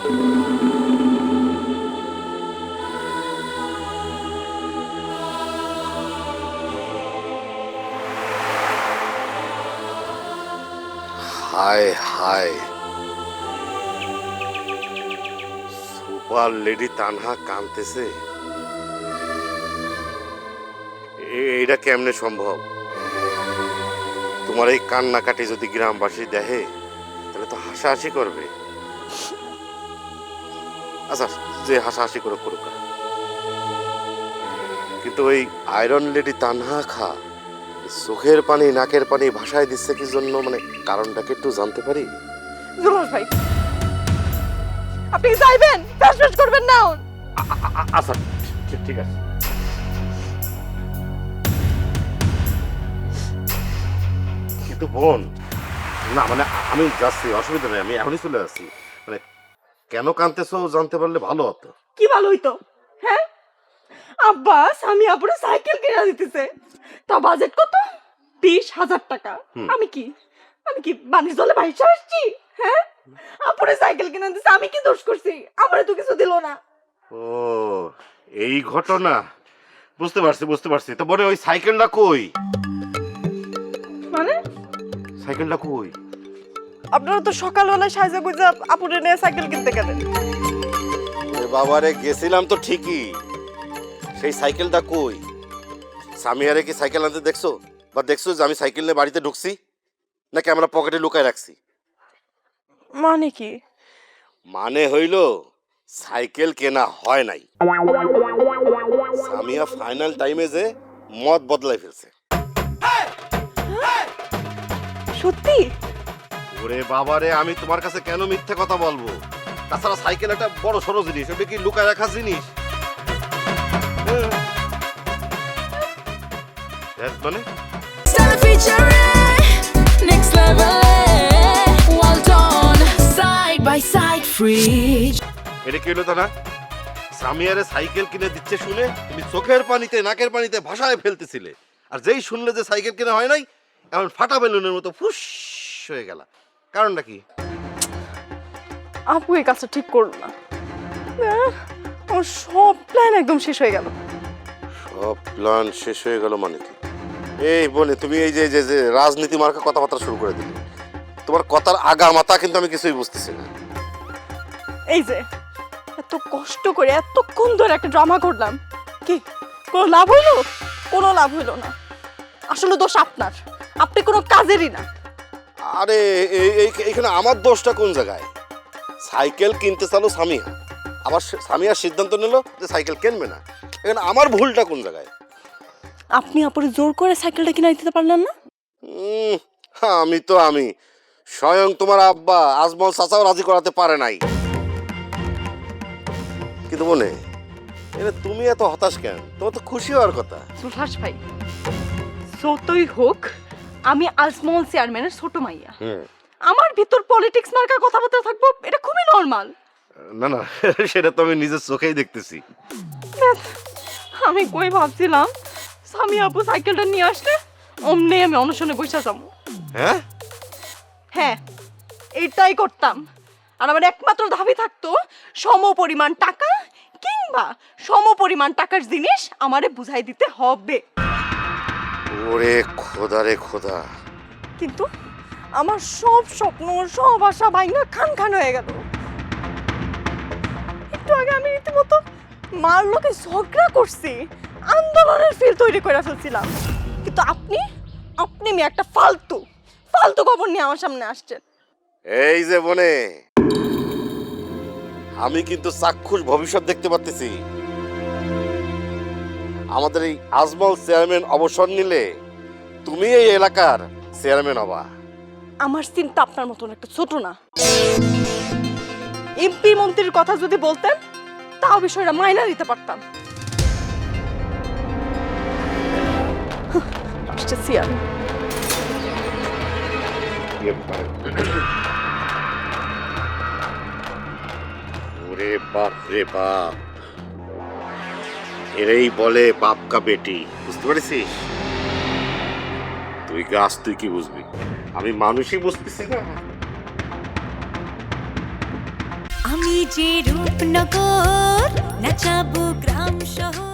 হায় হায়। Super lady Tanha কাঁদতেছে। এটা কেমনে সম্ভব? তোমার এই কান্নাকাটি যদি গ্রামবাসী দেখে, তাহলে তো হাসাহাসি করবে। আচ্ছা যে হাসাহাসি করে করুক। কিন্তু ওই আয়রন লেডি তানহা খা চোখের পানি নাকের পানি ভাষায় দিচ্ছে কি জন্য? মানে কারণটাকে একটু জানতে পারি? ভাই আপনি যাইবেন ফ্যাস ফ্যাস করবেন না আচ্ছা ঠিক- ঠিক আছে। কিন্তু বোন না মানে আমি যাচ্ছি অসুবিধা নেই আমি এখনই চলে যাচ্ছি। মানে কেন কানতেছো জানতে পারলে ভালো হতো। কি ভালো হইতো? হ্যাঁ? আব্বাস আমি আপুরে সাইকেল কিনে দিতেছে। তা বাজেট কত? বিশ হাজার টাকা। আমি কি? আমি কি বাণিজ্য দলে ভাইসা আসছি? হ্যাঁ? আপুরে সাইকেল কিনে দিতেছে আমি কি দোষ করছি? আমারে তো কিছু দিল না। ও এই ঘটনা। বুঝতে পারছি বুঝতে পারছি। তো বলে ওই সাইকেলটা কই? মানে? সাইকেলটা কই? আপনারা তো সকালবেলায় সাজা গুজা আপুরে নিয়ে সাইকেল কিনতে গেলেন। বাবারে গেছিলাম তো ঠিকই। সেই সাইকেলটা কই? সামিয়ারে কি সাইকেল আনতে দেখছ? বা দেখছ যে আমি সাইকেল নিয়ে বাড়িতে ঢুকছি? নাকি আমরা পকেটে লুকায় রাখছি? মানে কি? মানে হইল সাইকেল কেনা হয় নাই। সামিয়া ফাইনাল টাইমে যে মত বদলাই ফেলছে। সত্যি? ওরে বাবারে আমি তোমার কাছে কেন মিথ্যে কথা বলব? তাছাড়া সাইকেল একটা বড় সড়ো জিনিস ওটা কি লুকায় রাখা জিনিস? মানে. এটা কি হলো তা না সামিয়ারে সাইকেল কিনে দিচ্ছে শুনে তুমি চোখের পানিতে নাকের পানিতে ভাষায় ফেলতেছিলে। আর যেই শুনলে যে সাইকেল কেনা হয় নাই এমন ফাটা বেলুনের মতো ফুস হয়ে গেল। কারণটা কি? আপু এই কাজটা ঠিক করল না। আহ, আমার সব প্ল্যান একদম শেষ হয়ে গেল। সব প্ল্যান শেষ হয়ে গেল মানে কি? এই বলে তুমি এই যে যে যে রাজনীতি মার্কা কথাবার্তা শুরু করে দিলে। তোমার কথার আগা মাথা কিন্তু আমি কিছুই বুঝতেছি না। এই যে এত কষ্ট করে এতক্ষণ ধরে একটা ড্রামা করলাম। কি কোনো লাভ হইল? কোনো লাভ হইল না। আসলে দোষ আপনার। আপনি কোনো কাজেরই না। আরে এই- এই এইখানে আমার দোষটা কোন জায়গায়? সাইকেল কিনতে চালো সামিয়া। আবার সামিয়া সিদ্ধান্ত নিল যে সাইকেল কিনবে না। এখানে আমার ভুলটা কোন জায়গায়? আপনি আপনি জোর করে সাইকেলটা কিনে দিতে পারলেন না? আমি তো আমি। স্বয়ং তোমার আব্বা আজমল চাচাও রাজি করাতে পারে নাই। কিন্তু মনে এটা তুমি এত হতাশ কেন? তোমার তো খুশি হওয়ার কথা। সুভাষ ভাই যতই হোক আমি আজমল চেয়ারম্যানের ছোট মাইয়া। আমার ভিতর পলিটিক্স মার্কা কথাবার্তা থাকব এটা খুবই নর্মাল না না সেটা তো আমি নিজের চোখেই দেখতেছি। আমি কই ভাবছিলাম স্বামী আপু সাইকেলটা নিয়ে আসলে অমনি আমি অনশনে বসে যাব। হ্যাঁ? হ্যাঁ এটাই করতাম। আর আমার একমাত্র দাবি থাকতো সম পরিমাণ টাকা কিংবা সম পরিমাণ টাকার জিনিস আমারে বুঝাই দিতে হবে। ওরে খোদা রে খোদা। কিন্তু আমার সব স্বপ্ন সব আশা ভাইঙ্গা খান খান হয়ে গেল। একটু আগে আমি রীতিমতো মার লোকে ঝগড়া করছি আন্দোলনের ফিল তৈরি করে ফেলছিলাম। কিন্তু আপনি আপনি মেয়ে একটা ফালতু ফালতু খবর নিয়ে আমার সামনে আসছেন। এই যে বনে আমি কিন্তু চাক্ষুষ ভবিষ্যৎ দেখতে পাচ্তেছি আমাদের এই আজমল চেয়ারম্যান অবসর নিলে তুমি এই এলাকার চেয়ারম্যান হবা। আমার চিন্তা আপনার মতন একটা ছোট না। এমপি মন্ত্রীর কথা যদি বলতেন তাও বিষয়টা মাইনা নিতে পারতাম। আসছে চেয়ার ওরে বাপ রে বাপ। এরেই বলে বাপ কা বেটি। বুঝতে পারিস তুই গাছ, তুই কি বুঝবি? আমি মানুষই বুঝতেছি না। আমি যে রূপনগর, নাচাবো গ্রাম শহর।